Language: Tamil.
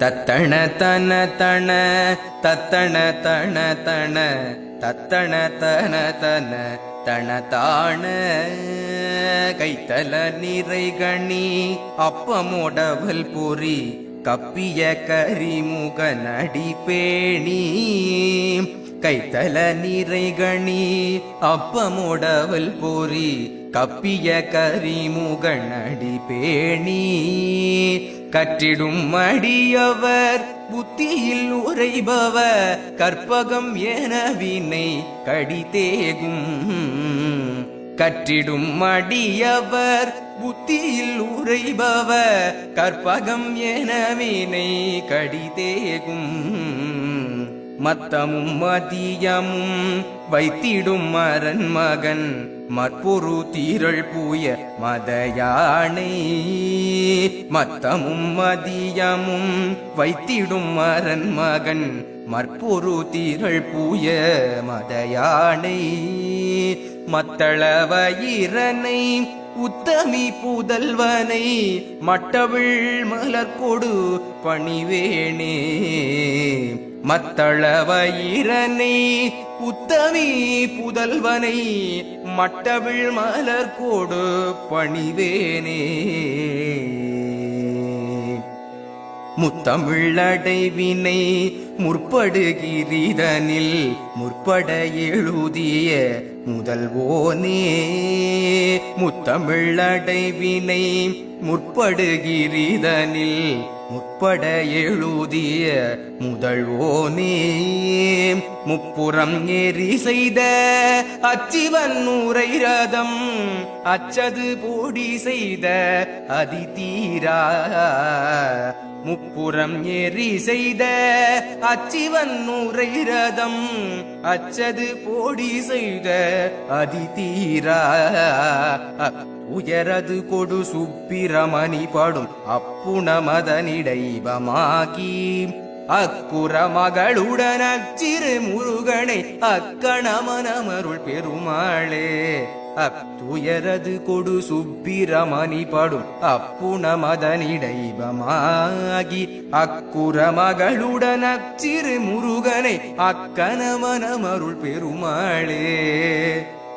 தத்தண தன தன தத்தண தன தன தத்தண தன தன தன தான கைத்தல நிறைகணி அப்பமோடவல் பொறி கப்பிய கரிமுக நடி பேணி கைத்தல நிறைகணி அப்பமோடவல் பொறி கப்பிய கரிமுக நடி பேணி. கற்றிடும் அடியவர் புத்தியில் உரைபவ கற்பகம் என வினை கடிதேகும் கற்றிடும் அடியவர் புத்தியில் உரைபவ கற்பகம் என வினை கடிதேகும் மத்தமும் மதியமும் வைத்திடும் மரன் மகன். மற்பொரு தீரள் பூய மதயானை. மத்தமும் மதியமும் வைத்திடும் மரன் மகன். மற்பொரு தீரள் பூய மதயானை. மத்தளவயிரனை உத்தமி புதல்வனை மட்டவிழ் மலர்கொடு பணிவேணே மத்தளவயிரனை உத்தமி புதல்வனை மட்டவிழ் மலர்கொடு பணிவேனே. முத்தமிழடைவினை முற்படுகிறதனில் முற்பட எழுதிய முதல்வோனே. முத்தமிழடைவினை முற்படுகிறதனில் முற்பட எழுதிய முதல்வோனே. முப்புறம் ஏறி செய்த அச்சிவன் நூரை ரதம் அச்சது போடி செய்த அதிதீரா. முப்புறம் ஏறி செய்த அச்சிவன் நூரை ரதம் அச்சது போடி செய்த அதிதீரா. உயரது கொடு சுப்பிரமணி படும் அப்புணமதனிடைபமாகி அக்குற மகளுடன் அச்சிறு முருகனை அக்கணமனமருள் பெருமாளே. அத்துயரது கொடு சுப்பிரமணி படும் அப்புணமதனிடைவமாகி அக்குற மகளுடன் அச்சிறு முருகனை அக்கணமனமருள் பெருமாளே